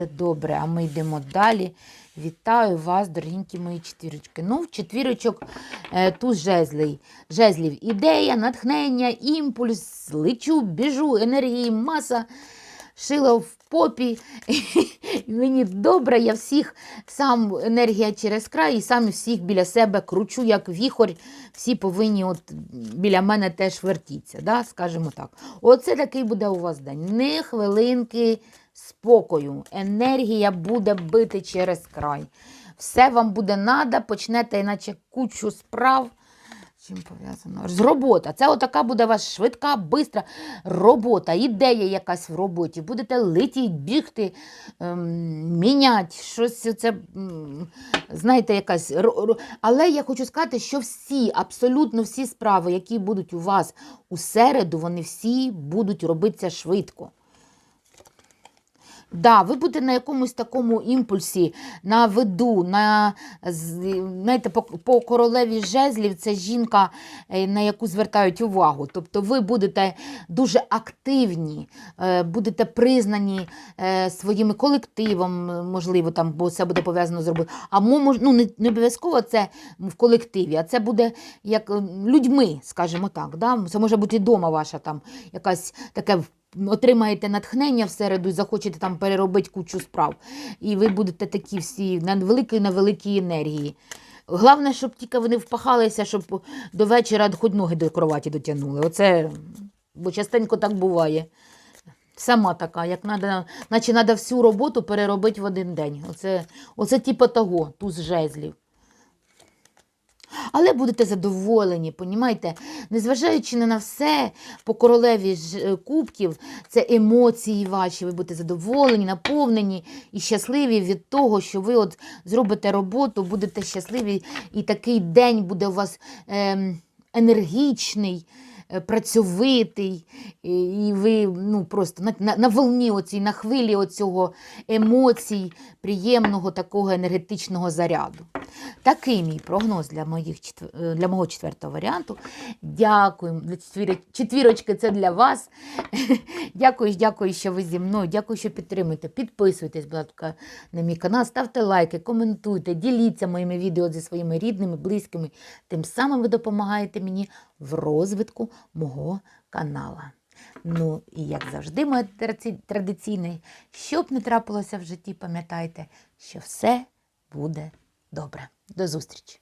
Добре, а ми йдемо далі. Вітаю вас, дорогенькі мої четвірочки. Ну, в четвірочок е, туз жезлів. жезлів. Ідея, натхнення, імпульс, лечу, біжу, енергії, маса, шила в попі. Мені добре, я всіх, сам енергія через край, і сам всіх біля себе кручу, як віхор. Всі повинні от біля мене теж вертіться, да? скажімо так. Оце такий буде у вас день. Не хвилинки спокою. Енергія буде бити через край. Все вам буде надо, почнете, іначе кучу справ. Чим пов'язано? З робота. Це отака буде вас швидка, бистра робота, ідея якась в роботі. Будете летіти, бігти, ем, міняти, щось це, знаєте, якась. Але я хочу сказати, що всі, абсолютно всі справи, які будуть у вас у середу, вони всі будуть робитися швидко. Да, ви будете на якомусь такому імпульсі, на виду, на, знаєте, по, по королеві жезлів це жінка, е, на яку звертають увагу. Тобто ви будете дуже активні, е, будете признані е, своїми колективом, можливо, там, бо це буде пов'язано з роботою. А мо- мож- ну, не, не обов'язково це в колективі, а це буде як людьми, скажімо так. Да? Це може бути і дома ваша там якась таке отримаєте натхнення в середу і захочете там переробити кучу справ. І ви будете такі всі на великій на великій енергії. Головне, щоб тільки вони впахалися, щоб до вечора хоч ноги до кроваті дотягнули. Оце, бо частенько так буває. Сама така, як надо, наче треба всю роботу переробити в один день. Оце, оце типу того, туз жезлів. Але будете задоволені, понімаєте? Незважаючи не на все, по королеві ж е, кубків, це емоції ваші, ви будете задоволені, наповнені і щасливі від того, що ви от зробите роботу, будете щасливі, і такий день буде у вас ем, енергічний. е, Працьовитий, і ви ну, просто на, на, на волні оцій, на хвилі оцього емоцій, приємного такого енергетичного заряду. Такий мій прогноз для, моїх, е, для мого четвертого варіанту. Дякую. Четвірочки це для вас. Дякую, дякую, що ви зі мною. Дякую, що підтримуєте. Підписуйтесь, будь ласка, на мій канал, ставте лайки, коментуйте, діліться моїми відео зі своїми рідними, близькими. Тим самим ви допомагаєте мені в розвитку мого канала. Ну і як завжди, моє традиційне, що б не трапилося в житті, пам'ятайте, що все буде добре. До зустрічі!